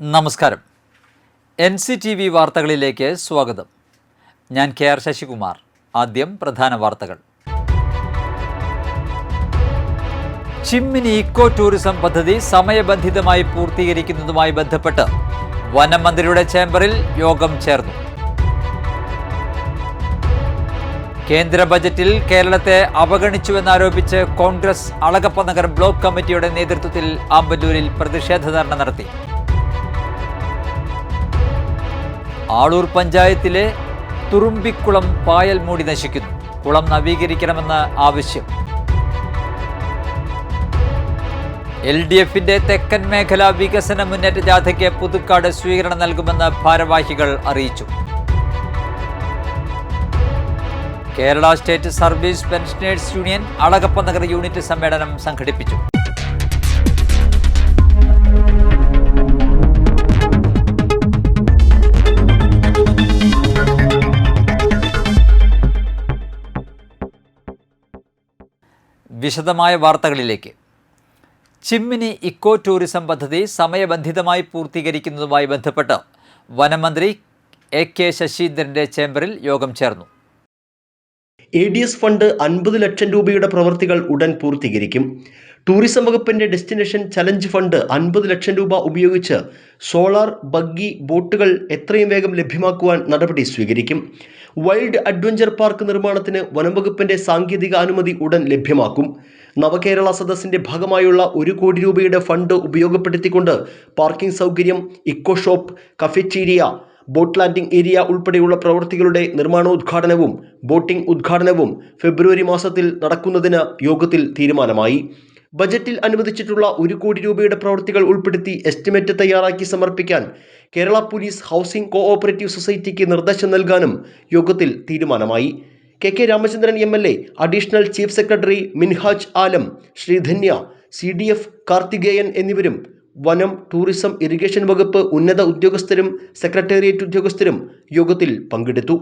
നമസ്കാരം. N C T V വാർത്തകളിലേക്ക് സ്വാഗതം. ഞാൻ കെ ആർ ശശികുമാർ. ആദ്യം പ്രധാന വാർത്തകൾ. ചിമ്മിനി ഇക്കോ ടൂറിസം പദ്ധതി സമയബന്ധിതമായി പൂർത്തീകരിക്കുന്നതുമായി ബന്ധപ്പെട്ട് വനമന്ത്രിയുടെ ചേംബറിൽ യോഗം ചേർന്നു. കേന്ദ്ര ബജറ്റിൽ കേരളത്തെ അവഗണിച്ചുവെന്നാരോപിച്ച് കോൺഗ്രസ് അളകപ്പനഗർ ബ്ലോക്ക് കമ്മിറ്റിയുടെ നേതൃത്വത്തിൽ ആമ്പല്ലൂരിൽ പ്രതിഷേധ ധർണ നടത്തി. ആളൂർ പഞ്ചായത്തിലെ തുറുമ്പിക്കുളം പായൽ മൂടി നശിക്കുന്നു. കുളം നവീകരിക്കണമെന്ന ആവശ്യം. എൽ ഡി എഫിന്റെ തെക്കൻ മേഖല വികസന മുന്നേറ്റ ജാഥയ്ക്ക് പുതുക്കാട് സ്വീകരണം നൽകുമെന്ന് ഭാരവാഹികൾ അറിയിച്ചു. Kerala state service pensioners union Alagappanagar unit സമ്മേളനം സംഘടിപ്പിച്ചു. വിശദമായ വാർത്തകളിലേക്ക്. ചിമ്മിനി ഇക്കോ ടൂറിസം പദ്ധതി സമയബന്ധിതമായി പൂർത്തീകരിക്കുന്നതുമായി ബന്ധപ്പെട്ട് വനമന്ത്രി എ കെ ശശീന്ദ്രന്റെ ചേംബറിൽ യോഗം ചേർന്നു. എ ഡി എസ് ഫണ്ട് അൻപത് ലക്ഷം രൂപയുടെ പ്രവൃത്തികൾ ഉടൻ പൂർത്തീകരിക്കും. ടൂറിസം വകുപ്പിന്റെ ഡെസ്റ്റിനേഷൻ ചലഞ്ച് ഫണ്ട് അൻപത് ലക്ഷം രൂപ ഉപയോഗിച്ച് സോളാർ ബഗ്ഗി ബോട്ടുകൾ എത്രയും വേഗം ലഭ്യമാക്കുവാൻ നടപടി സ്വീകരിക്കും. വൈൽഡ് അഡ്വഞ്ചർ പാർക്ക് നിർമ്മാണത്തിന് വനംവകുപ്പിന്റെ സാങ്കേതിക അനുമതി ഉടൻ ലഭ്യമാക്കും. നവകേരള സദസ്സിന്റെ ഭാഗമായുള്ള ഒരു കോടി രൂപയുടെ ഫണ്ട് ഉപയോഗപ്പെടുത്തിക്കൊണ്ട് പാർക്കിംഗ് സൗകര്യം eco shop cafeteria boat landing area ഉൾപ്പെടെയുള്ള പ്രവൃത്തികളുടെ നിർമ്മാണോദ്ഘാടനവും ബോട്ടിംഗ് ഉദ്ഘാടനവും ഫെബ്രുവരി മാസത്തിൽ നടക്കുന്നതിന് യോഗത്തിൽ തീരുമാനമായി. ബജറ്റിൽ അനുവദിച്ചിട്ടുള്ള ഒരു കോടി രൂപയുടെ പ്രവൃത്തികൾ ഉൾപ്പെടുത്തി എസ്റ്റിമേറ്റ് തയ്യാറാക്കി സമർപ്പിക്കാൻ കേരള പോലീസ് ഹൗസിംഗ് കോഓപ്പറേറ്റീവ് സൊസൈറ്റിക്ക് നിർദ്ദേശം നൽകാനും യോഗത്തിൽ തീരുമാനമായി. K K Ramachandran M L A additional chief secretary Minhaj Alam Sreedhanya C D F Karthikeyan എന്നിവരും വനം ടൂറിസം ഇറിഗേഷൻ വകുപ്പ് ഉന്നത ഉദ്യോഗസ്ഥരും സെക്രട്ടേറിയറ്റ് ഉദ്യോഗസ്ഥരും യോഗത്തിൽ പങ്കെടുത്തു.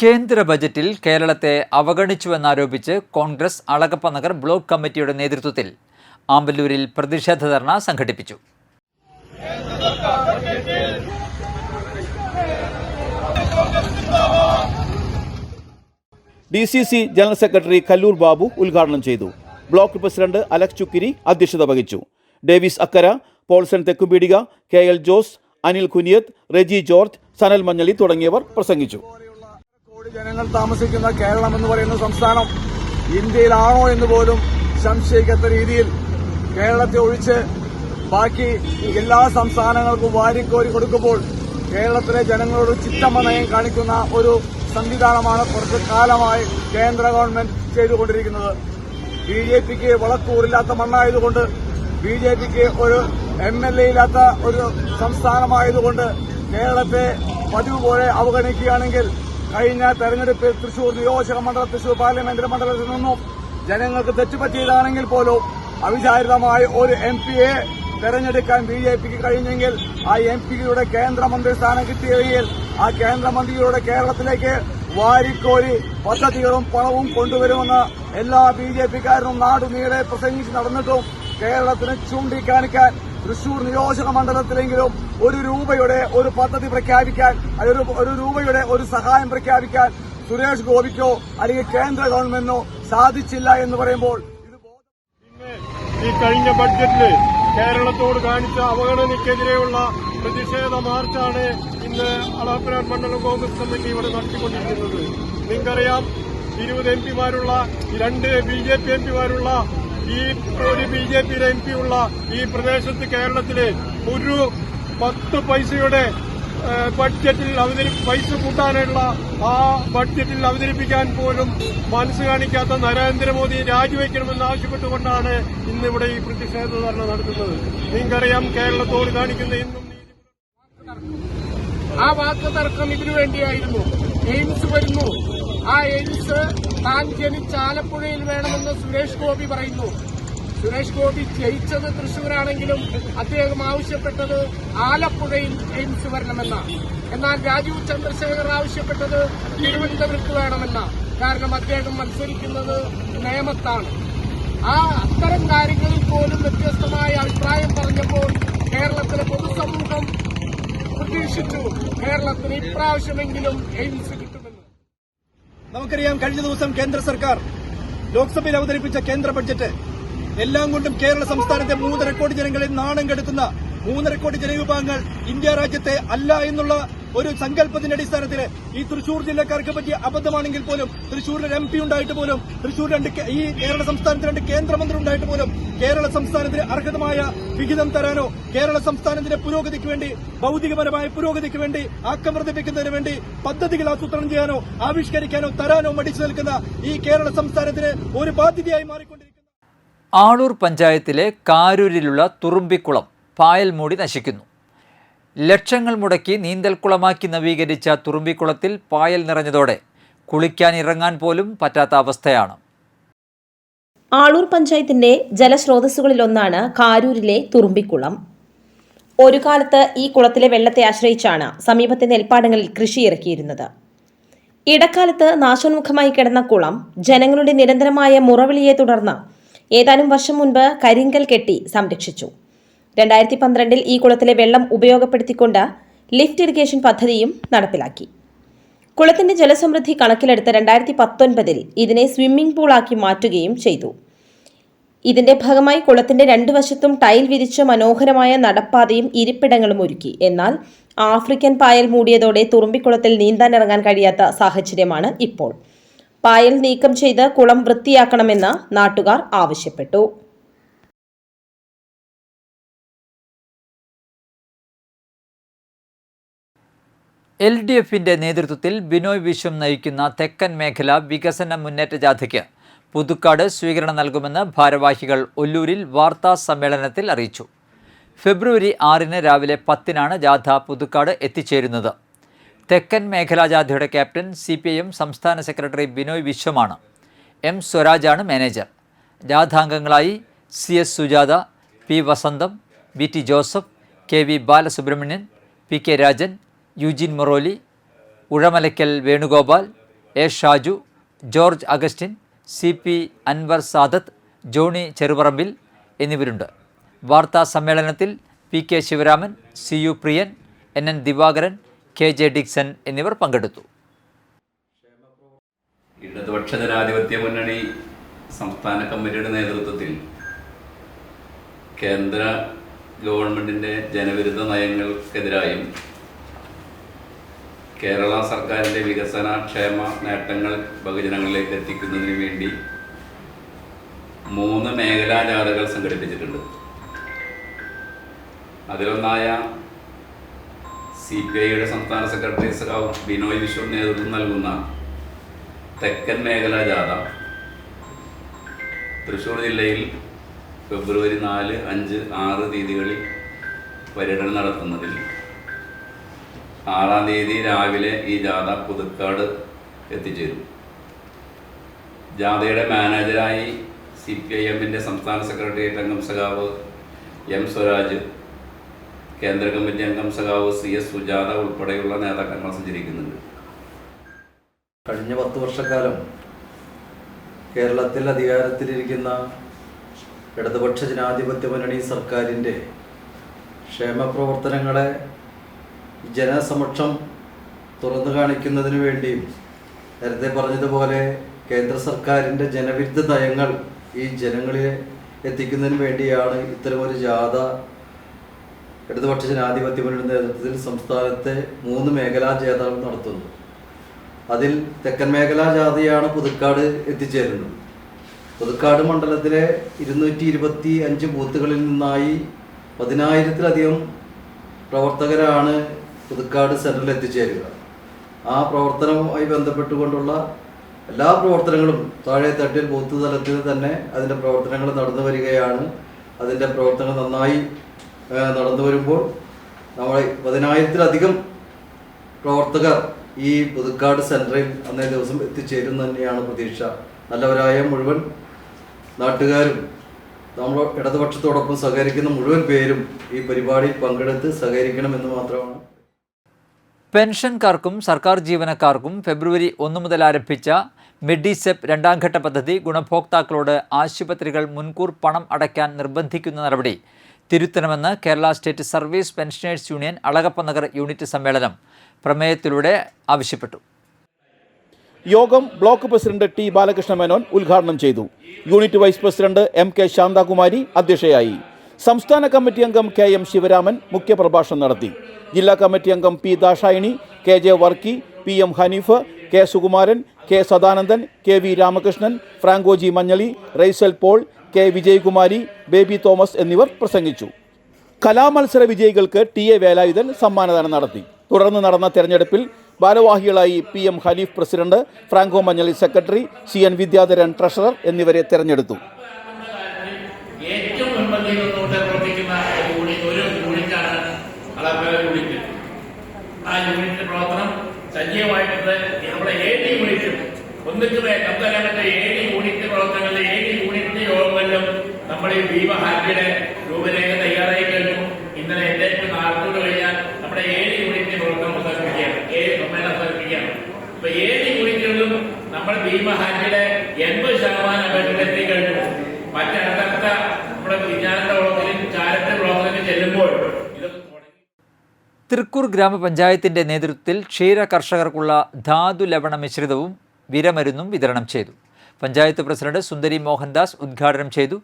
കേന്ദ്ര ബജറ്റിൽ കേരളത്തെ അവഗണിച്ചുവെന്നാരോപിച്ച് കോൺഗ്രസ് അളകപ്പനഗർ ബ്ലോക്ക് കമ്മിറ്റിയുടെ നേതൃത്വത്തിൽ ആമ്പല്ലൂരിൽ പ്രതിഷേധ ധർണ സംഘടിപ്പിച്ചു. D C C general secretary Kallur Babu ഉദ്ഘാടനം ചെയ്തു. ബ്ലോക്ക് പ്രസിഡന്റ് അലക് ചുക്കിരി അധ്യക്ഷത വഹിച്ചു. Davis Akkara Polson Thekkumpeedika K L Jose Anil Kuniyath Reji George Sanal Manjali തുടങ്ങിയവർ പ്രസംഗിച്ചു. കോടി ജനങ്ങൾ താമസിക്കുന്ന കേരളം എന്ന് പറയുന്ന സംസ്ഥാനം ഇന്ത്യയിലാണോ എന്ന് പോലും സംശയിക്കാത്ത രീതിയിൽ കേരളത്തെ ഒഴിച്ച് ബാക്കി എല്ലാ സംസ്ഥാനങ്ങൾക്കും വാരിക്കോരി കൊടുക്കുമ്പോൾ കേരളത്തിലെ ജനങ്ങളോട് ചിത്തമ്മ നയം കാണിക്കുന്ന ഒരു സംവിധാനമാണ് കുറച്ച് കാലമായി കേന്ദ്ര ഗവൺമെന്റ് ചെയ്തുകൊണ്ടിരിക്കുന്നത്. ബി ജെ പിക്ക് വളക്കൂറില്ലാത്ത മണ്ണായതുകൊണ്ട് ബി ജെ പിക്ക് ഒരു എം എൽ എ ഇല്ലാത്ത ഒരു സംസ്ഥാനമായതുകൊണ്ട് കേരളത്തെ പതിവ് പോലെ അവഗണിക്കുകയാണെങ്കിൽ കഴിഞ്ഞ തെരഞ്ഞെടുപ്പിൽ തൃശൂർ നിയോജക മണ്ഡലം തൃശൂർ പാർലമെന്റ് മണ്ഡലത്തിൽ നിന്നും ജനങ്ങൾക്ക് തെറ്റുപറ്റിയതാണെങ്കിൽ പോലും അവിചാരിതമായി ഒരു എം പിയെ തെരഞ്ഞെടുക്കാൻ ബി ജെ പിക്ക് കഴിഞ്ഞെങ്കിൽ ആ എം പിയുടെ കേന്ദ്രമന്ത്രി സ്ഥാനം കിട്ടിയെങ്കിൽ ആ കേന്ദ്രമന്ത്രിയുടെ കേരളത്തിലേക്ക് വാരിക്കോരി പദ്ധതികളും പണവും കൊണ്ടുവരുമെന്ന് എല്ലാ ബി ജെ പിക്കാരനും നാടുനീളെ പ്രസംഗിച്ച് നടന്നിട്ടും കേരളത്തിന് ചൂണ്ടിക്കാണിക്കാൻ തൃശൂർ നിയോജക മണ്ഡലത്തിലെങ്കിലും ഒരു രൂപയുടെ ഒരു പദ്ധതി പ്രഖ്യാപിക്കാൻ ഒരു രൂപയുടെ ഒരു സഹായം പ്രഖ്യാപിക്കാൻ സുരേഷ് ഗോപിക്കോ അല്ലെങ്കിൽ കേന്ദ്ര ഗവൺമെന്റിനോ സാധിച്ചില്ല എന്ന് പറയുമ്പോൾ ഈ കഴിഞ്ഞ ബഡ്ജറ്റിൽ കേരളത്തോട് കാണിച്ച അവഗണനയ്ക്കെതിരെയുള്ള പ്രതിഷേധ മാർച്ചാണ് ഇന്ന് അളാപ്പനാട് മണ്ഡലം കോൺഗ്രസ് കമ്മിറ്റി ഇവിടെ നടത്തിക്കൊണ്ടിരിക്കുന്നത്. നിങ്ങൾക്കറിയാം ഇരുപത് എം പിമാരുള്ള രണ്ട് ബി ജെ പി എം പിമാരുള്ള ഈ ഒരു ബി ജെ പിയിലെ എം പി ഉള്ള ഈ പ്രദേശത്ത് കേരളത്തിലെ ഒരു പത്ത് പൈസയുടെ ബഡ്ജറ്റിൽ അവതരി പൈസ കൂട്ടാനുള്ള ആ ബഡ്ജറ്റിൽ അവതരിപ്പിക്കാൻ പോലും മനസ്സ് കാണിക്കാത്ത നരേന്ദ്രമോദി രാജിവെക്കണമെന്ന് ആവശ്യപ്പെട്ടുകൊണ്ടാണ് ഇന്നിവിടെ ഈ പ്രതിഷേധ ധർണ നടത്തുന്നത് നിങ്ങൾക്കറിയാം കേരളത്തോട് കാണിക്കുന്ന ഇന്നും ആ വാക്ക് തർക്കം ഇതിനു വേണ്ടിയായിരുന്നു. എയിംസ് വരുന്നു. ആ എയിംസ് താൻ ജനിച്ച ആലപ്പുഴയിൽ വേണമെന്ന് സുരേഷ് ഗോപി പറയുന്നു. സുരേഷ് ഗോപി ജയിച്ചത് തൃശൂരാണെങ്കിലും അദ്ദേഹം ആവശ്യപ്പെട്ടത് ആലപ്പുഴയിൽ എയിംസ് വരണമെന്ന. എന്നാൽ രാജീവ് ചന്ദ്രശേഖർ ആവശ്യപ്പെട്ടത് തിരുവനന്തപുരത്ത് വേണമെന്ന. കാരണം അദ്ദേഹം മത്സരിക്കുന്നത് നേമത്താണ്. ആ അത്തരം കാര്യങ്ങളിൽ പോലും വ്യത്യസ്തമായ അഭിപ്രായം പറഞ്ഞപ്പോൾ കേരളത്തിലെ പൊതുസമൂഹം പ്രതീക്ഷിച്ചു. കേരളത്തിന് ഇപ്രാവശ്യമെങ്കിലും എയിംസ് നമുക്കറിയാം കഴിഞ്ഞ ദിവസം കേന്ദ്ര സർക്കാർ ലോക്സഭയിൽ അവതരിപ്പിച്ച കേന്ദ്ര ബഡ്ജറ്റ് എല്ലാം കൊണ്ടും കേരള സംസ്ഥാനത്തെ മൂന്നര കോടി ജനങ്ങളെ നാണം കെടുക്കുന്ന മൂന്നര കോടി ജനവിഭാഗങ്ങൾ ഇന്ത്യ രാജ്യത്തെ അല്ല എന്നുള്ള ഒരു സങ്കല്പത്തിന്റെ അടിസ്ഥാനത്തിൽ ഈ തൃശൂർ ജില്ലക്കാർക്ക് പറ്റിയ അബദ്ധമാണെങ്കിൽ പോലും തൃശൂരിൽ എം പി ഉണ്ടായിട്ട് പോലും തൃശൂർ രണ്ട് ഈ കേരള സംസ്ഥാനത്ത് രണ്ട് കേന്ദ്രമന്ത്രി ഉണ്ടായിട്ട് പോലും കേരള സംസ്ഥാനത്തിന് അർഹതമായ വിഹിതം തരാനോ കേരള സംസ്ഥാനത്തിന്റെ പുരോഗതിക്ക് വേണ്ടി ഭൌതികപരമായ പുരോഗതിക്ക് വേണ്ടി ആക്കം വർദ്ധിപ്പിക്കുന്നതിന് വേണ്ടി പദ്ധതികൾ ആസൂത്രണം ചെയ്യാനോ ആവിഷ്കരിക്കാനോ തരാനോ മടിച്ചു നിൽക്കുന്ന ഈ കേരള സംസ്ഥാനത്തിന് ഒരു ബാധ്യതയായി മാറിക്കൊണ്ടിരിക്കുന്നു. ആളൂർ പഞ്ചായത്തിലെ കാരൂരിലുള്ള തുറുമ്പിക്കുളം പായൽമൂടി നശിക്കുന്നു. ലക്ഷങ്ങൾ മുടക്കി നീന്തൽക്കുളമാക്കി നവീകരിച്ച തുറുമ്പിക്കുളത്തിൽ പായൽ നിറഞ്ഞതോടെ കുളിക്കാൻ ഇറങ്ങാൻ പോലും പറ്റാത്ത അവസ്ഥയാണ്. ആളൂർ പഞ്ചായത്തിന്റെ ജലസ്രോതസ്സുകളിലൊന്നാണ് കാരൂരിലെ തുറുമ്പിക്കുളം. ഒരു കാലത്ത് ഈ കുളത്തിലെ വെള്ളത്തെ ആശ്രയിച്ചാണ് സമീപത്തെ നെൽപ്പാടങ്ങളിൽ കൃഷി ഇറക്കിയിരുന്നത്. ഇടക്കാലത്ത് നാശോന്മുഖമായി കിടന്ന കുളം ജനങ്ങളുടെ നിരന്തരമായ മുറവിളിയെ തുടർന്ന് ഏതാനും വർഷം മുൻപ് കരിങ്കൽ കെട്ടി സംരക്ഷിച്ചു. രണ്ടായിരത്തി പന്ത്രണ്ടിൽ ഈ കുളത്തിലെ വെള്ളം ഉപയോഗപ്പെടുത്തിക്കൊണ്ട് ലിഫ്റ്റ് ഇറിഗേഷൻ പദ്ധതിയും നടപ്പിലാക്കി. കുളത്തിന്റെ ജലസമൃദ്ധി കണക്കിലെടുത്ത് രണ്ടായിരത്തി പത്തൊൻപതിൽ ഇതിനെ സ്വിമ്മിംഗ് പൂളാക്കി മാറ്റുകയും ചെയ്തു. ഇതിന്റെ ഭാഗമായി കുളത്തിന്റെ രണ്ടു വശത്തും ടൈൽ വിരിച്ച മനോഹരമായ നടപ്പാതയും ഇരിപ്പിടങ്ങളും ഒരുക്കി. എന്നാൽ ആഫ്രിക്കൻ പായൽ മൂടിയതോടെ തുറുമ്പിക്കുളത്തിൽ നീന്താനിറങ്ങാൻ കഴിയാത്ത സാഹചര്യമാണ് ഇപ്പോൾ. പായൽ നീക്കം ചെയ്ത് കുളം വൃത്തിയാക്കണമെന്ന് നാട്ടുകാർ ആവശ്യപ്പെട്ടു. എൽ ഡി എഫിന്റെ നേതൃത്വത്തിൽ ബിനോയ് വിശ്വം നയിക്കുന്ന തെക്കൻ മേഖല വികസന മുന്നേറ്റ ജാഥയ്ക്ക് പുതുക്കാട് സ്വീകരണം നൽകുമെന്ന് ഭാരവാഹികൾ ഒല്ലൂരിൽ വാർത്താ സമ്മേളനത്തിൽ അറിയിച്ചു. ഫെബ്രുവരി ആറിന് രാവിലെ പത്തിനാണ് ജാഥ പുതുക്കാട് എത്തിച്ചേരുന്നത്. തെക്കൻ മേഖലാ ജാഥയുടെ captain C P I M സംസ്ഥാന സെക്രട്ടറി ബിനോയ് വിശ്വമാണ്. എം സ്വരാജാണ് manager. ജാഥാംഗങ്ങളായി C S Sujatha P Vasantham B T Joseph K V Balasubramanian P K Rajan Eugene Moraly Uzhamalakkal Venugopal A Shaju George Augustine C P Anwar Sadath Johny Cherupparambil എന്നിവരുണ്ട്. വാർത്താ സമ്മേളനത്തിൽ P K Sivaraman C U Priyan N N Divakaran K J Dixon എന്നിവർ പങ്കെടുത്തു. ഇടതുപക്ഷ ജനാധിപത്യ മുന്നണി സംസ്ഥാന കമ്മിറ്റിയുടെ നേതൃത്വത്തിൽ കേന്ദ്ര ഗവൺമെന്റിന്റെ ജനവിരുദ്ധ നയങ്ങൾക്കെതിരായും കേരള സർക്കാരിന്റെ വികസന ക്ഷേമ നേട്ടങ്ങൾ ബഹുജനങ്ങളിലേക്ക് എത്തിക്കുന്നതിന് വേണ്ടി മൂന്ന് മേഖലാ ജാഥകൾ സംഘടിപ്പിച്ചിട്ടുണ്ട്. അതിലൊന്നായ സി പി ഐയുടെ സംസ്ഥാന സെക്രട്ടറി സഖാവ് ബിനോയ് വിശ്വം നേതൃത്വം നൽകുന്ന തെക്കൻ മേഖലാ ജാഥ തൃശ്ശൂർ ജില്ലയിൽ ഫെബ്രുവരി നാല് അഞ്ച് ആറ് തീയതികളിൽ പര്യടനം നടത്തുന്നതിൽ ആറാം തീയതി രാവിലെ ഈ ജാഥ പുതുക്കാട് എത്തിച്ചേരും. ജാഥയുടെ മാനേജരായി സി പി ഐ എമ്മിന്റെ സംസ്ഥാന സെക്രട്ടേറിയറ്റ് അംഗം സഖാവ് എം സ്വരാജ് കേന്ദ്ര കമ്മിറ്റി അംഗം സഖാവ് സി എസ് സുജാത ഉൾപ്പെടെയുള്ള നേതാക്കന്മാർ സഞ്ചരിക്കുന്നുണ്ട്. കഴിഞ്ഞ പത്ത് വർഷക്കാലം കേരളത്തിൽ അധികാരത്തിലിരിക്കുന്ന ഇടതുപക്ഷ ജനാധിപത്യ മുന്നണി സർക്കാരിന്റെ ക്ഷേമ പ്രവർത്തനങ്ങളെ ജനസമക്ഷം തുറന്നു കാണിക്കുന്നതിന് വേണ്ടിയും നേരത്തെ പറഞ്ഞതുപോലെ കേന്ദ്ര സർക്കാരിന്റെ ജനവിരുദ്ധ നയങ്ങൾ ഈ ജനങ്ങളിൽ എത്തിക്കുന്നതിന് വേണ്ടിയാണ് ഇത്തരമൊരു ജാഥ ഇടതുപക്ഷ ജനാധിപത്യ മുന്നണി നേതൃത്വത്തിൽ സംസ്ഥാനത്തെ മൂന്ന് മേഖലാ ജാഥകൾ നടത്തുന്നത്. അതിൽ തെക്കൻ മേഖലാ ജാഥയാണ് പുതുക്കാട് എത്തിച്ചേരുന്നത്. പുതുക്കാട് മണ്ഡലത്തിലെ ഇരുന്നൂറ്റി ഇരുപത്തി അഞ്ച് ബൂത്തുകളിൽ നിന്നായി പതിനായിരത്തിലധികം പ്രവർത്തകരാണ് പുതുക്കാട് സെന്ററിൽ എത്തിച്ചേരുക. ആ പ്രവർത്തനവുമായി ബന്ധപ്പെട്ടുകൊണ്ടുള്ള എല്ലാ പ്രവർത്തനങ്ങളും താഴെ തട്ടിൽ ബൂത്ത് തലത്തിൽ തന്നെ അതിന്റെ പ്രവർത്തനങ്ങൾ നടന്നു വരികയാണ്. അതിന്റെ പ്രവർത്തനങ്ങൾ നന്നായി നടന്നു വരുമ്പോൾ നമ്മൾ പതിനായിരത്തിലധികം പ്രവർത്തകർ ഈ പുതുക്കാട് സെന്ററിൽ അന്നേ ദിവസം എത്തിച്ചേരും തന്നെയാണ് പ്രതീക്ഷ. നല്ലവരായ മുഴുവൻ നാട്ടുകാരും നമ്മൾ ഇടതുപക്ഷത്തോടൊപ്പം സഹകരിക്കുന്ന മുഴുവൻ പേരും ഈ പരിപാടിയിൽ പങ്കെടുത്ത് സഹകരിക്കണമെന്ന് മാത്രമാണ് പെൻഷൻകാർക്കും സർക്കാർ ജീവനക്കാർക്കും ഫെബ്രുവരി ഒന്ന് മുതൽ ആരംഭിച്ച മെഡിസെപ്പ് രണ്ടാം ഘട്ട പദ്ധതി ഗുണഭോക്താക്കളോട് ആശുപത്രികൾ മുൻകൂർ പണം അടയ്ക്കാൻ നിർബന്ധിക്കുന്ന നടപടി. തിരുത്തണമെന്ന് Kerala state service pensioners union Alagappa Nagar unit സമ്മേളനം പ്രമേയത്തിലൂടെ ആവശ്യപ്പെട്ടു. യോഗം block president T Balakrishna Menon ഉദ്ഘാടനം ചെയ്തു. Unit vice president M K Shanthakumari അധ്യക്ഷയായി. സംസ്ഥാന കമ്മിറ്റി അംഗം കെ എം ശിവരാമൻ മുഖ്യപ്രഭാഷണം നടത്തി. ജില്ലാ കമ്മിറ്റി അംഗം P Dakshayani K J Varkey P M Hanif K Sukumaran K Sadanandan K V Ramakrishnan ഫ്രാങ്കോജി Manjali Raisal Paul K Vijayakumari Baby Thomas എന്നിവർ പ്രസംഗിച്ചു. കലാമത്സര വിജയികൾക്ക് ടി എ വേലായുധൻ സമ്മാനദാനം നടത്തി. തുടർന്ന് നടന്ന തെരഞ്ഞെടുപ്പിൽ ഭാരവാഹികളായി P M Hanif president Franco Manjali secretary C N Vidyadharan treasurer എന്നിവരെ തെരഞ്ഞെടുത്തു. തൃക്കൂർ ഗ്രാമപഞ്ചായത്തിന്റെ നേതൃത്വത്തിൽ ക്ഷീര കർഷകർക്കുള്ള ധാതു ലവണ മിശ്രിതവും വിരമരുന്നും വിതരണം ചെയ്തു. പഞ്ചായത്ത് പ്രസിഡന്റ് സുന്ദരി മോഹൻദാസ് ഉദ്ഘാടനം ചെയ്തു.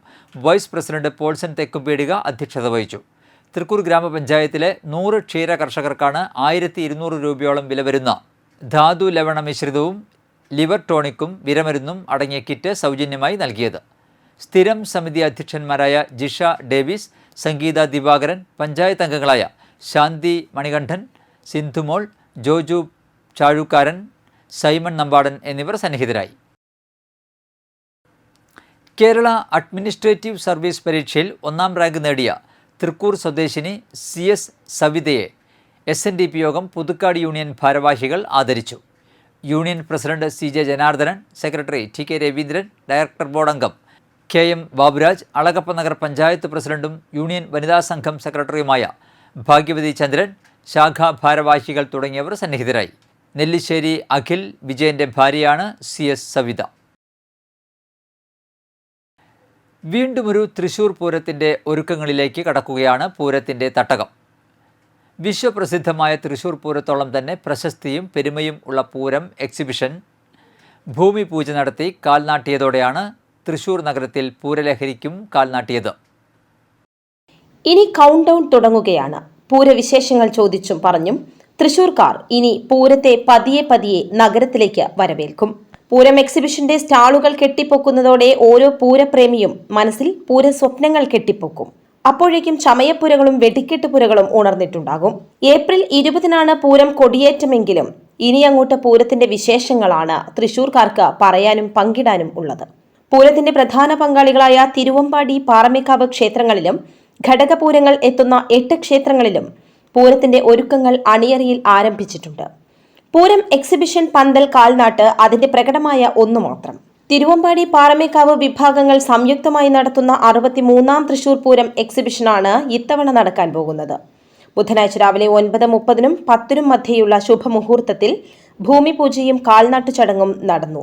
വൈസ് പ്രസിഡന്റ് പോൾസൻ തെക്കുംപേടിക അധ്യക്ഷത വഹിച്ചു. തൃക്കൂർ ഗ്രാമപഞ്ചായത്തിലെ നൂറ് ക്ഷീര കർഷകർക്കാണ് ആയിരത്തി ഇരുന്നൂറ് രൂപയോളം വില വരുന്ന ധാതു ലവണ മിശ്രിതവും ലിവർ ടോണിക്കും വിരമരുന്നും അടങ്ങിയ കിറ്റ് സൗജന്യമായി നൽകിയത്. സ്ഥിരം സമിതി അധ്യക്ഷന്മാരായ ജിഷ ഡേവിസ് സംഗീത ദിവാകരൻ പഞ്ചായത്ത് അംഗങ്ങളായ ശാന്തി മണികണ്ഠൻ സിന്ധുമോൾ ജോജു ചാഴുക്കാരൻ സൈമൺ നമ്പാടൻ എന്നിവർ സന്നിഹിതരായി. കേരള അഡ്മിനിസ്ട്രേറ്റീവ് സർവീസ് പരീക്ഷയിൽ ഒന്നാം റാങ്ക് നേടിയ തൃക്കൂർ സ്വദേശിനി സി എസ് സവിതയെ എസ് എൻ ഡി പി യോഗം പുതുക്കാട് യൂണിയൻ ഭാരവാഹികൾ ആദരിച്ചു. Union president C J Janardhanan secretary T K Raveendran director board അംഗം കെ എം ബാബുരാജ് അളകപ്പ നഗർ പഞ്ചായത്ത് പ്രസിഡന്റും യൂണിയൻ വനിതാ സംഘം സെക്രട്ടറിയുമായ ഭാഗ്യവതി ചന്ദ്രൻ ശാഖാ ഭാരവാഹികൾ തുടങ്ങിയവർ സന്നിഹിതരായി. നെല്ലിശ്ശേരി അഖിൽ വിജയന്റെ ഭാര്യയാണ് സി എസ് സവിത. വീണ്ടും ഒരു തൃശൂർ പൂരത്തിന്റെ ഒരുക്കങ്ങളിലേക്ക് കടക്കുകയാണ് പൂരത്തിന്റെ തട്ടകം. വിശ്വപ്രസിദ്ധമായ തൃശൂർ പൂരത്തോളം തന്നെ പ്രശസ്തിയും പെരുമയും ഉള്ള പൂരം എക്സിബിഷൻ ഭൂമി പൂജ നടത്തി കാൽനാട്ടിയതോടെയാണ് തൃശൂർ നഗരത്തിൽ പൂരലഹരിക്കും കാൽനാട്ടിയത്. ഇനി കൗണ്ട് ഡൗൺ തുടങ്ങുകയാണ്. പൂരവിശേഷങ്ങൾ ചോദിച്ചും പറഞ്ഞും തൃശൂർക്കാർ ഇനി പൂരത്തെ പതിയെ പതിയെ നഗരത്തിലേക്ക് വരവേൽക്കും. പൂരം എക്സിബിഷന്റെ സ്റ്റാളുകൾ കെട്ടിപ്പൊക്കുന്നതോടെ ഓരോ പൂരപ്രേമിയും മനസ്സിൽ പൂര സ്വപ്നങ്ങൾ കെട്ടിപ്പൊക്കും. അപ്പോഴേക്കും ചമയപ്പുരകളും വെടിക്കെട്ടുപുരകളും ഉണർന്നിട്ടുണ്ടാകും. ഏപ്രിൽ ഇരുപതിനാണ് പൂരം കൊടിയേറ്റമെങ്കിലും ഇനി അങ്ങോട്ട് പൂരത്തിന്റെ വിശേഷങ്ങളാണ് തൃശൂർക്കാർക്ക് പറയാനും പങ്കിടാനും ഉള്ളത്. പൂരത്തിന്റെ പ്രധാന പങ്കാളികളായ തിരുവമ്പാടി പാറമേക്കാവ് ക്ഷേത്രങ്ങളിലും ഘടകപൂരങ്ങൾ എത്തുന്ന എട്ട് ക്ഷേത്രങ്ങളിലും പൂരത്തിന്റെ ഒരുക്കങ്ങൾ അണിയറിയിൽ ആരംഭിച്ചിട്ടുണ്ട്. പൂരം എക്സിബിഷൻ പന്തൽ കാൽനാട്ട് അതിന്റെ പ്രകടമായ ഒന്നു മാത്രം. തിരുവമ്പാടി പാറമേക്കാവ് വിഭാഗങ്ങൾ സംയുക്തമായി നടത്തുന്ന അറുപത്തിമൂന്നാം തൃശൂർ പൂരം എക്സിബിഷനാണ് ഇത്തവണ നടക്കാൻ പോകുന്നത്. ബുധനാഴ്ച രാവിലെ ഒൻപത് മുപ്പതിനും പത്തിനും മധ്യയുള്ള ശുഭമുഹൂർത്തത്തിൽ ഭൂമിപൂജയും കാൽനാട്ടു ചടങ്ങും നടന്നു.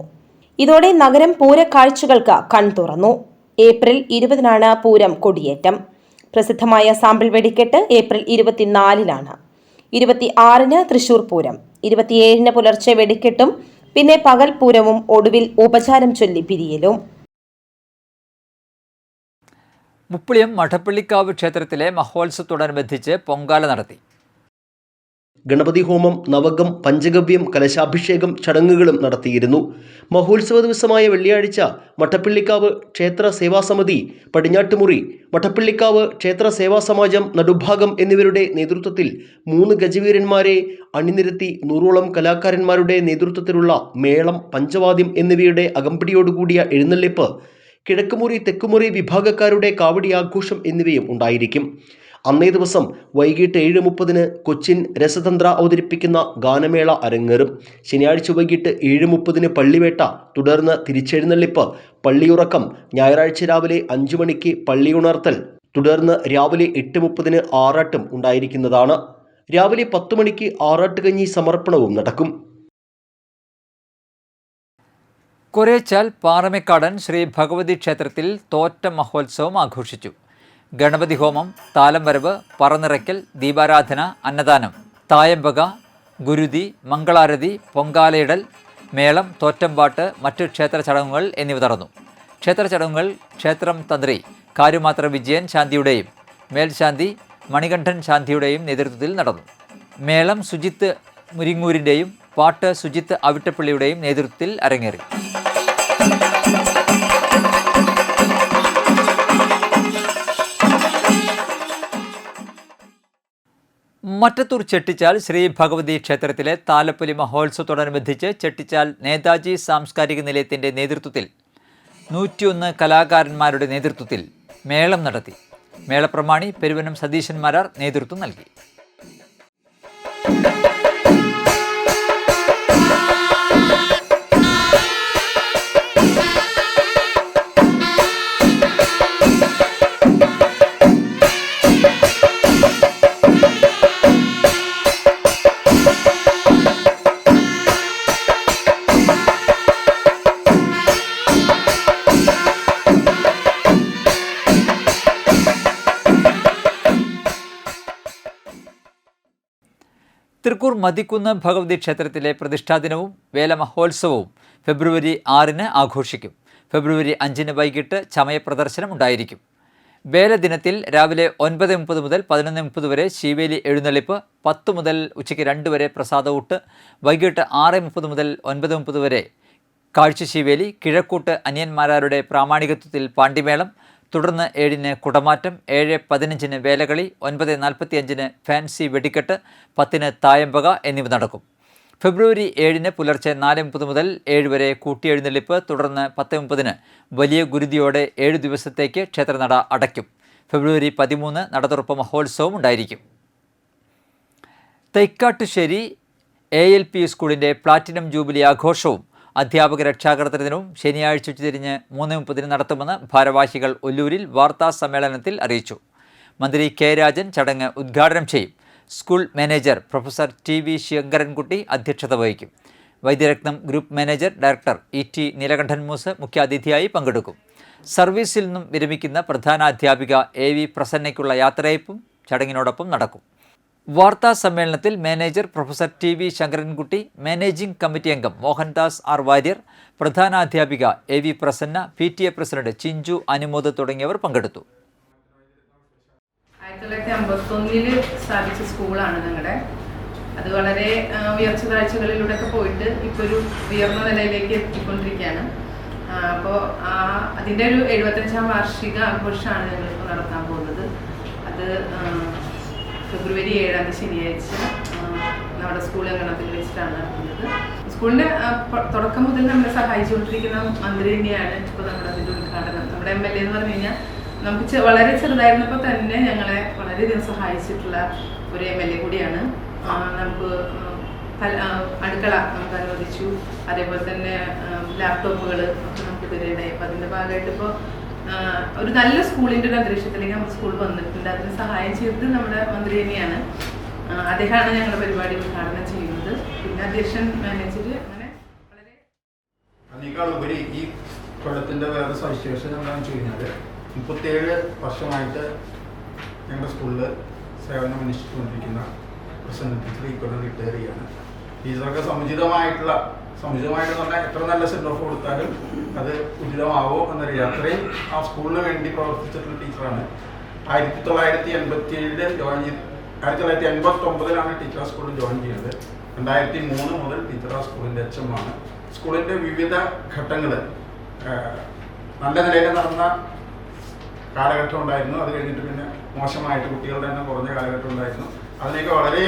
ഇതോടെ നഗരം പൂരക്കാഴ്ചകൾക്ക് കൺതുറന്നു ഏപ്രിൽ ഇരുപതിനാണ് പൂരം കൊടിയേറ്റം. പ്രസിദ്ധമായ സാമ്പിൾ വെടിക്കെട്ട് ഏപ്രിൽ ഇരുപത്തിനാലിനാണ് ഇരുപത്തി ആറിന് തൃശൂർ പൂരം ഇരുപത്തിയേഴിന് പുലർച്ചെ വെടിക്കെട്ടും പിന്നെ പകൽ പൂരവും ഒടുവിൽ ഉപചാരം ചൊല്ലി പിരിയലും. മുപ്പിളിയം മഠപ്പള്ളിക്കാവ് ക്ഷേത്രത്തിലെ മഹോത്സവത്തോടനുബന്ധിച്ച് പൊങ്കാല നടത്തി. ഗണപതി ഹോമം നവകം പഞ്ചഗവ്യം കലശാഭിഷേകം ചടങ്ങുകളും നടത്തിയിരുന്നു. മഹോത്സവ ദിവസമായ വെള്ളിയാഴ്ച മഠപ്പിള്ളിക്കാവ് ക്ഷേത്ര സേവാസമിതി പടിഞ്ഞാട്ടുമുറി മഠപ്പിള്ളിക്കാവ് ക്ഷേത്ര സേവാ സമാജം നടുഭാഗം എന്നിവരുടെ നേതൃത്വത്തിൽ മൂന്ന് ഗജവീരന്മാരെ അണിനിരത്തി നൂറോളം കലാകാരന്മാരുടെ നേതൃത്വത്തിലുള്ള മേളം പഞ്ചവാദ്യം എന്നിവയുടെ അകമ്പടിയോടുകൂടിയ എഴുന്നള്ളിപ്പ് കിഴക്കുമുറി തെക്കുമുറി വിഭാഗക്കാരുടെ കാവടി ആഘോഷം എന്നിവയും ഉണ്ടായിരിക്കും. അന്നേ ദിവസം വൈകിട്ട് ഏഴ് മുപ്പതിന് കൊച്ചിൻ രസതന്ത്ര അവതരിപ്പിക്കുന്ന ഗാനമേള അരങ്ങേറും. ശനിയാഴ്ച വൈകിട്ട് ഏഴ് മുപ്പതിന് പള്ളിവേട്ട തുടർന്ന് തിരിച്ചെഴുന്നള്ളിപ്പ് പള്ളിയുറക്കം ഞായറാഴ്ച രാവിലെ അഞ്ചു മണിക്ക് പള്ളിയുണർത്തൽ തുടർന്ന് രാവിലെ എട്ട് മുപ്പതിന് ആറാട്ടും ഉണ്ടായിരിക്കുന്നതാണ്. രാവിലെ പത്ത് മണിക്ക് ആറാട്ടുകഞ്ഞി സമർപ്പണവും നടക്കും. കൊരേച്ചാൽ പാറമേക്കാടൻ ശ്രീ ഭഗവതി ക്ഷേത്രത്തിൽ തോറ്റ മഹോത്സവം ആഘോഷിച്ചു. ഗണപതി ഹോമം താലം വരവ് പറനിറയ്ക്കൽ ദീപാരാധന അന്നദാനം തായമ്പക ഗുരുതി മംഗളാരതി പൊങ്കാലയിടൽ മേളം തോറ്റമ്പാട്ട് മറ്റ് ക്ഷേത്ര ചടങ്ങുകൾ എന്നിവ നടന്നു ക്ഷേത്ര ചടങ്ങുകൾ ക്ഷേത്രം തന്ത്രി കാരുമാത്ര വിജയൻ ശാന്തിയുടെയും മേൽശാന്തി മണികണ്ഠൻ ശാന്തിയുടെയും നേതൃത്വത്തിൽ നടന്നു. മേളം സുജിത്ത് മുരിങ്ങൂരിന്റെയും പാട്ട് സുജിത്ത് അവിട്ടപ്പള്ളിയുടെയും നേതൃത്വത്തിൽ അരങ്ങേറി. മറ്റത്തൂർ ചെട്ടിച്ചാൽ ശ്രീ ഭഗവതി ക്ഷേത്രത്തിലെ താലപ്പൊലി മഹോത്സവത്തോടനുബന്ധിച്ച് ചെട്ടിച്ചാൽ നേതാജി സാംസ്കാരിക നിലയത്തിന്റെ നേതൃത്വത്തിൽ നൂറ്റിയൊന്ന് കലാകാരന്മാരുടെ നേതൃത്വത്തിൽ മേളം നടത്തി. മേളപ്രമാണി പെരുവനം സതീശൻ മാരാർ നേതൃത്വം നൽകി. തൃക്കൂർ മതിക്കുന്ന് ഭഗവതി ക്ഷേത്രത്തിലെ പ്രതിഷ്ഠാദിനവും വേലമഹോത്സവവും ഫെബ്രുവരി ആറിന് ആഘോഷിക്കും. ഫെബ്രുവരി അഞ്ചിന് വൈകിട്ട് ചമയപ്രദർശനം ഉണ്ടായിരിക്കും. വേലദിനത്തിൽ രാവിലെ ഒൻപത് മുപ്പത് മുതൽ പതിനൊന്ന് മുപ്പത് വരെ ശിവേലി എഴുന്നള്ളിപ്പ് പത്ത് മുതൽ ഉച്ചയ്ക്ക് രണ്ട് വരെ പ്രസാദവൂട്ട് വൈകിട്ട് ആറ് മുപ്പത് മുതൽ ഒൻപത് മുപ്പത് വരെ കാഴ്ചശീവേലി കിഴക്കൂട്ട് അനിയന്മാരാരുടെ പ്രാമാണികത്വത്തിൽ പാണ്ടിമേളം തുടർന്ന് ഏഴിന് കുടമാറ്റം ഏഴ് പതിനഞ്ചിന് വേലകളി ഒൻപത് നാൽപ്പത്തിയഞ്ചിന് ഫാൻസി വെടിക്കെട്ട് പത്തിന് തായമ്പക എന്നിവ നടക്കും. ഫെബ്രുവരി ഏഴിന് പുലർച്ചെ നാല് മുപ്പത് മുതൽ ഏഴ് വരെ കൂട്ടിയെഴുന്നള്ളിപ്പ് തുടർന്ന് പത്ത് മുപ്പതിന് വലിയ ഗുരുതിയോടെ ഏഴു ദിവസത്തേക്ക് ക്ഷേത്രനട അടയ്ക്കും. ഫെബ്രുവരി പതിമൂന്ന് നടതുറപ്പ് മഹോത്സവം ഉണ്ടായിരിക്കും. തൈക്കാട്ടുശ്ശേരി എ എൽ പി സ്കൂളിന്റെ പ്ലാറ്റിനം ജൂബിലി ആഘോഷവും അധ്യാപക രക്ഷാകർതൃ ദിനവും ശനിയാഴ്ച ഉച്ചതിരിഞ്ഞ് മൂന്ന് മുപ്പതിന് നടത്തുമെന്ന് ഭാരവാഹികൾ ഒല്ലൂരിൽ വാർത്താ സമ്മേളനത്തിൽ അറിയിച്ചു. മന്ത്രി കെ രാജൻ ചടങ്ങ് ഉദ്ഘാടനം ചെയ്യും. School manager professor T V Sankarankutty അധ്യക്ഷത വഹിക്കും. Vaidyaratnam group manager director E T Neelakandan Moos മുഖ്യാതിഥിയായി പങ്കെടുക്കും. സർവീസിൽ നിന്നും വിരമിക്കുന്ന പ്രധാന അധ്യാപിക എ വി പ്രസന്നയ്ക്കുള്ള യാത്രയപ്പും ചടങ്ങിനോടൊപ്പം നടക്കും. വാർത്താ സമ്മേളനത്തിൽ manager professor T V Sankarankutty managing committee അംഗം Mohandas R Warrier പ്രധാനാധ്യാപിക A V Prasanna P T A president Chinchu Anumod തുടങ്ങിയവർ പങ്കെടുത്തു. സ്കൂളാണ് അത് വളരെ ഉയർച്ച താഴ്ചകളിലൂടെ ഒക്കെ പോയിട്ട് ഇപ്പോൾ ഒരു ഉയർന്ന നിലയിലേക്ക് എത്തിക്കൊണ്ടിരിക്കുകയാണ് അപ്പോൾ ആ അതിന്റെ ഒരു എഴുപത്തഞ്ചാം വാർഷിക ആഘോഷമാണ് ഞങ്ങൾ ഇപ്പോൾ നടത്താൻ പോകുന്നത്. അത് ഫെബ്രുവരി ഏഴാം തീയതി ശനിയാഴ്ച നമ്മുടെ സ്കൂൾ അങ്കണത്തിൽ വെച്ചിട്ടാണ് നടത്തുന്നത് സ്കൂളിന്റെ തുടക്കം മുതൽ നമ്മളെ സഹായിച്ചുകൊണ്ടിരിക്കുന്ന മന്ത്രി തന്നെയാണ് ഇപ്പോൾ നമ്മുടെ അതിന്റെ ഉദ്ഘാടനം. നമ്മുടെ എം എൽ എ എന്ന് പറഞ്ഞു കഴിഞ്ഞാൽ നമുക്ക് വളരെ ചെറുതായിരുന്നപ്പോൾ തന്നെ ഞങ്ങളെ വളരെയധികം സഹായിച്ചിട്ടുള്ള ഒരു എം എൽ എ കൂടിയാണ്. നമുക്ക് പല- അടുക്കള നമുക്ക് അനുവദിച്ചു. അതേപോലെ തന്നെ ലാപ്ടോപ്പുകൾ നമുക്ക് തരുകയുണ്ടായി അപ്പോൾ അതിന്റെ ഭാഗമായിട്ട് ഇപ്പോൾ ഒരു നല്ല സ്കൂളിന്റെ ഒരു അന്തരീക്ഷത്തിലേക്ക് നമ്മുടെ സ്കൂൾ വന്നിട്ടുണ്ട്. അതിന് സഹായം ചെയ്തത് നമ്മുടെ മന്ത്രി തന്നെയാണ്. അദ്ദേഹമാണ് ഞങ്ങളുടെ പരിപാടി ഉദ്ഘാടനം ചെയ്യുന്നത്. പിന്നെ അധ്യക്ഷൻ മാനേജർ അങ്ങനെ വളരെ അതിനേക്കാളുപരി ഈ കൊല്ലത്തിന്റെ വേറെ സവിശേഷത എന്താണെന്ന് വെച്ച് കഴിഞ്ഞാൽ മുപ്പത്തേഴ് വർഷമായിട്ട് ഞങ്ങളുടെ സ്കൂളിൽ സേവനം അനുഷ്ഠിച്ചുകൊണ്ടിരിക്കുന്ന പ്രസന്റ് ഈ കൊല്ലം റിട്ടയർ ചെയ്യാണ്. ടീച്ചർക്ക് സമുചിതമായിട്ടുള്ള സമുചിതമായിട്ട് പറഞ്ഞാൽ എത്ര നല്ല സെൻഡ് ഓഫ് കൊടുത്താലും അത് ഉചിതമാവോ എന്നറിയില്ല. അത്രയും ആ സ്കൂളിന് വേണ്ടി പ്രവർത്തിച്ചിട്ടുള്ള ടീച്ചറാണ് ആയിരത്തി തൊള്ളായിരത്തി എൺപത്തി ഏഴിൽ ജോയിൻ ചെയ്ത് ആയിരത്തി തൊള്ളായിരത്തി എൺപത്തി ഒമ്പതിലാണ് ടീച്ചർ ആ സ്കൂളിൽ ജോയിൻ ചെയ്യുന്നത് രണ്ടായിരത്തി മൂന്ന് മുതൽ ടീച്ചർ ആ സ്കൂളിന്റെ ആണ് സ്കൂളിന്റെ വിവിധ ഘട്ടങ്ങൾ നല്ല നിലയിൽ നടന്ന കാലഘട്ടം ഉണ്ടായിരുന്നു. അത് കഴിഞ്ഞിട്ട് പിന്നെ മോശമായിട്ട് കുട്ടികളുടെ എണ്ണം കുറഞ്ഞ കാലഘട്ടം ഉണ്ടായിരുന്നു. അതിനെയൊക്കെ വളരെ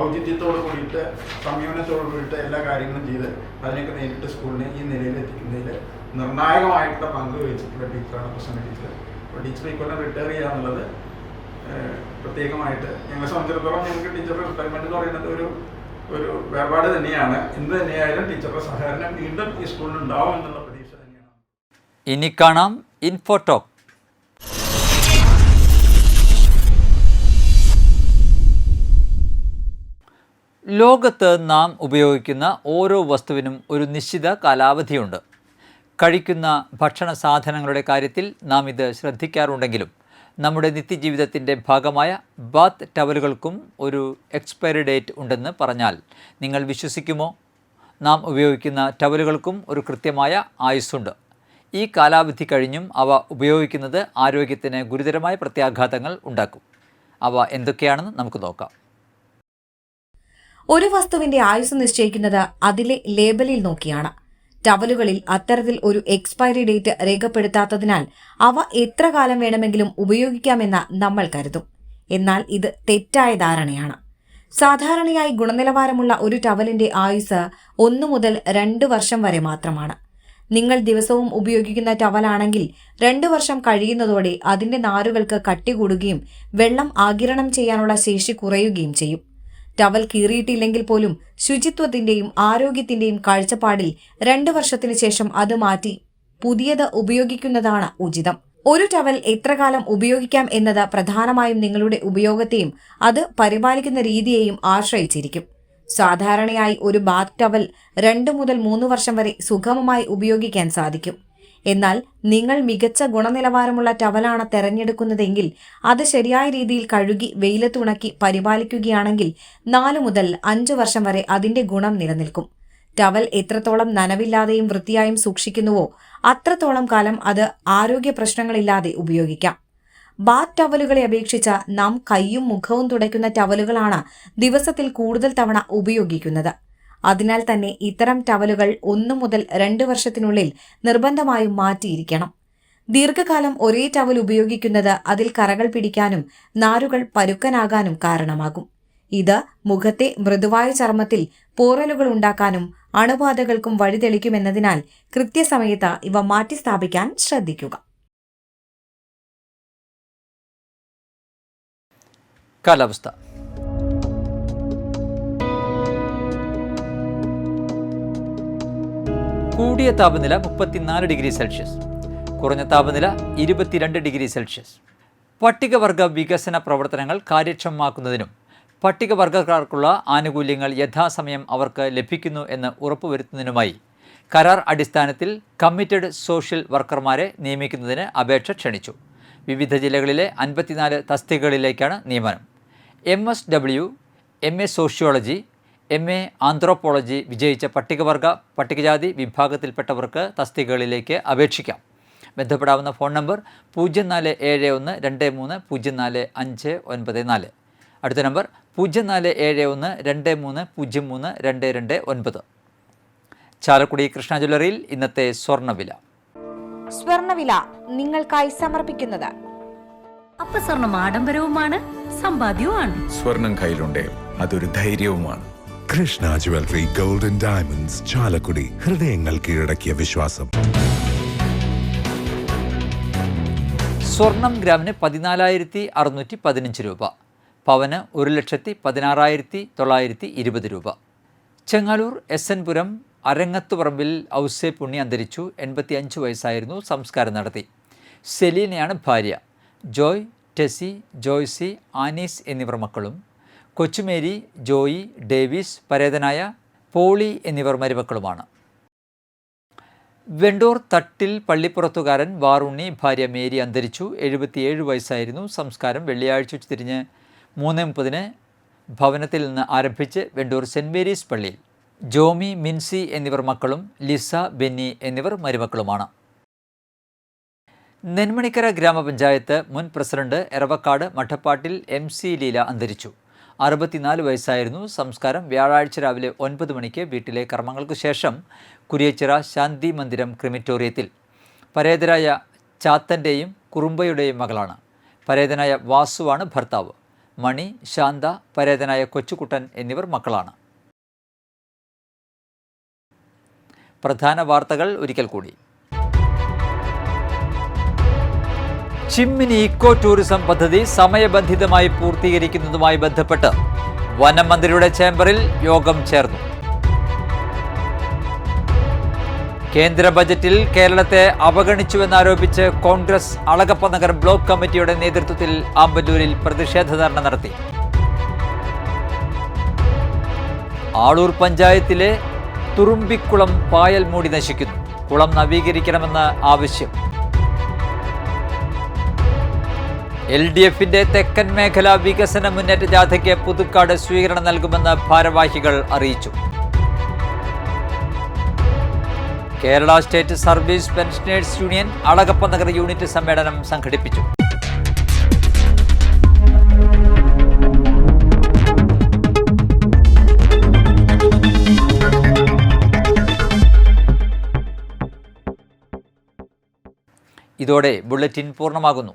ഔചിത്യത്തോട് കൂടിയിട്ട് സംയമനത്തോട് കൂടിയിട്ട് എല്ലാ കാര്യങ്ങളും ചെയ്ത് അതിനെയൊക്കെ നേരിട്ട് സ്കൂളിനെ ഈ നിലയിൽ എത്തിക്കുന്നതിൽ നിർണായകമായിട്ടുള്ള പങ്ക് വഹിച്ചിട്ടുള്ള ടീച്ചറാണ് പ്രസന്ന ടീച്ചർ. അപ്പോൾ ടീച്ചർ ഈ കൊല്ലം റിട്ടയർ ഏഹ്, പ്രത്യേകമായിട്ട് ഞങ്ങളെ സംബന്ധിച്ചിടത്തോളം ഞങ്ങൾക്ക് ടീച്ചറുടെ റിട്ടയർമെന്റ് എന്ന് പറയുന്നത് ഒരു ഒരു വേർപാട് തന്നെയാണ്. എന്ത് തന്നെയായാലും ടീച്ചറുടെ സഹകരണം വീണ്ടും ഈ സ്കൂളിൽ ഉണ്ടാവും എന്നുള്ള പ്രതീക്ഷ തന്നെയാണ്. ഇനി കാണാം ഇൻഫോടോക്ക് ലോകത്ത് നാം ഉപയോഗിക്കുന്ന ഓരോ വസ്തുവിനും ഒരു നിശ്ചിത കാലാവധിയുണ്ട്. കഴിക്കുന്ന ഭക്ഷണ സാധനങ്ങളുടെ കാര്യത്തിൽ നാം ഇത് ശ്രദ്ധിക്കാറുണ്ടെങ്കിലും നമ്മുടെ നിത്യജീവിതത്തിന്റെ ഭാഗമായ ബാത്ത് ടവലുകൾക്കും ഒരു എക്സ്പയറി ഡേറ്റ് ഉണ്ടെന്ന് പറഞ്ഞാൽ നിങ്ങൾ വിശ്വസിക്കുമോ? നാം ഉപയോഗിക്കുന്ന ടവലുകൾക്കും ഒരു കൃത്യമായ ആയുസ്സുണ്ട്. ഈ കാലാവധി കഴിഞ്ഞും അവ ഉപയോഗിക്കുന്നത് ആരോഗ്യത്തിന് ഗുരുതരമായ പ്രത്യാഘാതങ്ങൾ ഉണ്ടാക്കും. അവ എന്തൊക്കെയാണെന്ന് നമുക്ക് നോക്കാം. ഒരു വസ്തുവിന്റെ ആയുസ് നിശ്ചയിക്കുന്നത് അതിലെ ലേബലിൽ നോക്കിയാണ്. ടവലുകളിൽ അത്തരത്തിൽ ഒരു എക്സ്പയറി ഡേറ്റ് രേഖപ്പെടുത്താത്തതിനാൽ അവ എത്ര കാലം വേണമെങ്കിലും ഉപയോഗിക്കാമെന്ന് നമ്മൾ കരുതും. എന്നാൽ ഇത് തെറ്റായ ധാരണയാണ്. സാധാരണയായി ഗുണനിലവാരമുള്ള ഒരു ടവലിന്റെ ആയുസ് ഒന്നു മുതൽ രണ്ട് വർഷം വരെ മാത്രമാണ്. നിങ്ങൾ ദിവസവും ഉപയോഗിക്കുന്ന ടവലാണെങ്കിൽ രണ്ടു വർഷം കഴിയുന്നതോടെ അതിന്റെ നാരുകൾക്ക് കട്ടി കൂടുകയും വെള്ളം ആകിരണം ചെയ്യാനുള്ള ശേഷി കുറയുകയും ചെയ്യും. ടവൽ കീറിയിട്ടില്ലെങ്കിൽ പോലും ശുചിത്വത്തിന്റെയും ആരോഗ്യത്തിന്റെയും കാഴ്ചപ്പാടിൽ രണ്ടു വർഷത്തിനു ശേഷം അത് മാറ്റി പുതിയത് ഉപയോഗിക്കുന്നതാണ് ഉചിതം. ഒരു ടവൽ എത്ര കാലം ഉപയോഗിക്കാം എന്നത് പ്രധാനമായും നിങ്ങളുടെ ഉപയോഗത്തെയും അത് പരിപാലിക്കുന്ന രീതിയെയും ആശ്രയിച്ചിരിക്കും. സാധാരണയായി ഒരു ബാത്ത് ടവൽ രണ്ട് മുതൽ മൂന്ന് വർഷം വരെ സുഗമമായി ഉപയോഗിക്കാൻ സാധിക്കും. എന്നാൽ നിങ്ങൾ മികച്ച ഗുണനിലവാരമുള്ള ടവലാണ് തെരഞ്ഞെടുക്കുന്നതെങ്കിൽ അത് ശരിയായ രീതിയിൽ കഴുകി വെയിലത്തുണക്കി പരിപാലിക്കുകയാണെങ്കിൽ നാലു മുതൽ അഞ്ചു വർഷം വരെ അതിന്റെ ഗുണം നിലനിൽക്കും. ടവൽ എത്രത്തോളം നനവില്ലാതെയും വൃത്തിയായും സൂക്ഷിക്കുന്നുവോ അത്രത്തോളം കാലം അത് ആരോഗ്യ പ്രശ്നങ്ങളില്ലാതെ ഉപയോഗിക്കാം. ബാത്ത് ടവലുകളെ അപേക്ഷിച്ച് നാം കൈയും മുഖവും തുടയ്ക്കുന്ന ടവലുകളാണ് ദിവസത്തിൽ കൂടുതൽ തവണ ഉപയോഗിക്കുന്നത്. അതിനാൽ തന്നെ ഇത്തരം ടവലുകൾ ഒന്നു മുതൽ രണ്ട് വർഷത്തിനുള്ളിൽ നിർബന്ധമായും മാറ്റിയിരിക്കണം. ദീർഘകാലം ഒരേ ടവൽ ഉപയോഗിക്കുന്നത് അതിൽ കറകൾ പിടിക്കാനും നാരുകൾ പരുക്കനാകാനും കാരണമാകും. ഇത് മുഖത്തെ മൃദുവായ ചർമ്മത്തിൽ പോറലുകൾ ഉണ്ടാക്കാനും അണുബാധകൾക്കും വഴിതെളിക്കുമെന്നതിനാൽ കൃത്യസമയത്ത് ഇവ മാറ്റി സ്ഥാപിക്കാൻ ശ്രദ്ധിക്കുക. കാലാവസ്ഥ. കൂടിയ താപനില മുപ്പത്തിനാല് ഡിഗ്രി സെൽഷ്യസ്. കുറഞ്ഞ താപനില ഇരുപത്തിരണ്ട് ഡിഗ്രി സെൽഷ്യസ്. പട്ടികവർഗ വികസന പ്രവർത്തനങ്ങൾ കാര്യക്ഷമമാക്കുന്നതിനും പട്ടികവർഗക്കാർക്കുള്ള ആനുകൂല്യങ്ങൾ യഥാസമയം അവർക്ക് ലഭിക്കുന്നു എന്ന് ഉറപ്പുവരുത്തുന്നതിനുമായി കരാർ അടിസ്ഥാനത്തിൽ കമ്മിറ്റഡ് സോഷ്യൽ വർക്കർമാരെ നിയമിക്കുന്നതിന് അപേക്ഷ ക്ഷണിച്ചു. വിവിധ ജില്ലകളിലെ അൻപത്തിനാല് തസ്തികകളിലേക്കാണ് നിയമനം. M S W M A sociology M A anthropology വിജയിച്ച പട്ടികവർഗ പട്ടികജാതി വിഭാഗത്തിൽപ്പെട്ടവർക്ക് തസ്തികകളിലേക്ക് അപേക്ഷിക്കാം. ബന്ധപ്പെടാവുന്ന ഫോൺ നമ്പർ പൂജ്യം നാല് ഏഴ് ഒന്ന് രണ്ട് മൂന്ന് പൂജ്യം നാല് അഞ്ച് ഒൻപത് നാല്. അടുത്ത നമ്പർ പൂജ്യം നാല് ഏഴ് ഒന്ന് രണ്ട് മൂന്ന് പൂജ്യം മൂന്ന് രണ്ട് രണ്ട് ഒൻപത്. ചാലക്കുടി കൃഷ്ണ ജ്വല്ലറിയിൽ ഇന്നത്തെ സ്വർണവില സ്വർണവില നിങ്ങൾക്കായി സമർപ്പിക്കുന്നത്. അപ്പസ്വർണം ആഡംബരവുമാണ് സമ്പാദ്യവുമാണ്. സ്വർണം കയ്യിലുണ്ട് അതൊരു ധൈര്യവുമാണ്. Krishna jewellery golden diamonds Chalakudy ഹൃദയങ്ങൾ കീഴടക്കിയ വിശ്വാസം. സ്വർണം ഗ്രാമിന് പതിനാലായിരത്തി അറുന്നൂറ്റി പതിനഞ്ച് രൂപ. പവന് ഒരു ലക്ഷത്തി പതിനാറായിരത്തി തൊള്ളായിരത്തി ഇരുപത് രൂപ. ചെങ്ങാലൂർ എസ് എൻ പുരം അരങ്ങത്തുപറമ്പിൽ ഔസേ പുണ്ണി അന്തരിച്ചു. എൺപത്തി അഞ്ച് വയസ്സായിരുന്നു സംസ്കാരം നടത്തി. സെലീനയാണ് ഭാര്യ. ജോയ് ടെസി ജോയ്സി ആനീസ് എന്നിവർ മക്കളും കൊച്ചുമേരി ജോയി ഡേവിസ് പരേതനായ പോളി എന്നിവർ മരുമക്കളുമാണ്. വെണ്ടൂർ തട്ടിൽ പള്ളിപ്പുറത്തുകാരൻ വാറുണ്ണി ഭാര്യ മേരി അന്തരിച്ചു. എഴുപത്തിയേഴ് വയസ്സായിരുന്നു സംസ്കാരം. വെള്ളിയാഴ്ച ഉച്ചതിരിഞ്ഞ് മൂന്ന് മുപ്പതിന് ഭവനത്തിൽ നിന്ന് ആരംഭിച്ച് വെണ്ടൂർ സെന്റ് മേരീസ് പള്ളിയിൽ. ജോമി മിൻസി എന്നിവർ മക്കളും ലിസ ബെന്നി എന്നിവർ മരുമക്കളുമാണ്. നെന്മണിക്കര ഗ്രാമപഞ്ചായത്ത് മുൻ president Eravakkad Madappattil M C Leela അന്തരിച്ചു. അറുപത്തിനാല് വയസ്സായിരുന്നു സംസ്കാരം. വ്യാഴാഴ്ച രാവിലെ ഒൻപത് മണിക്ക് വീട്ടിലെ കർമ്മങ്ങൾക്ക് ശേഷം കുരിയച്ചിറ ശാന്തി മന്ദിരം ക്രിമിറ്റോറിയത്തിൽ. പരേതരായ ചാത്തന്റെയും കുറുമ്പയുടെയും മകളാണ്. പരേതനായ വാസുവാണ് ഭർത്താവ്. മണി ശാന്ത പരേതനായ കൊച്ചുകുട്ടൻ എന്നിവർ മക്കളാണ്. പ്രധാന വാർത്തകൾ ഒരിക്കൽ കൂടി. ചിമ്മിനി ഇക്കോ ടൂറിസം പദ്ധതി സമയബന്ധിതമായി പൂർത്തീകരിക്കുന്നതുമായി ബന്ധപ്പെട്ട് വനം മന്ത്രിയുടെ ചേംബറിൽ യോഗം ചേർന്നു. കേന്ദ്ര ബജറ്റിൽ കേരളത്തെ അവഗണിച്ചുവെന്നാരോപിച്ച് കോൺഗ്രസ് അളകപ്പ നഗർ ബ്ലോക്ക് കമ്മിറ്റിയുടെ നേതൃത്വത്തിൽ ആമ്പല്ലൂരിൽ പ്രതിഷേധ ധർണ നടത്തി. ആളൂർ പഞ്ചായത്തിലെ തുറുമ്പിക്കുളം പായൽ മൂടി നശിക്കുന്നു. കുളം നവീകരിക്കണമെന്ന് ആവശ്യം. എൽ ഡി എഫിന്റെ തെക്കൻ മേഖല വികസന മുന്നേറ്റ ജാഥയ്ക്ക് പുതുക്കാട് സ്വീകരണം നൽകുമെന്ന് ഭാരവാഹികൾ അറിയിച്ചു. Kerala state service pensioners union Alagappa Nagar unit സമ്മേളനം സംഘടിപ്പിച്ചു. ഇതോടെ ബുള്ളറ്റിൻ പൂർണമാകുന്നു.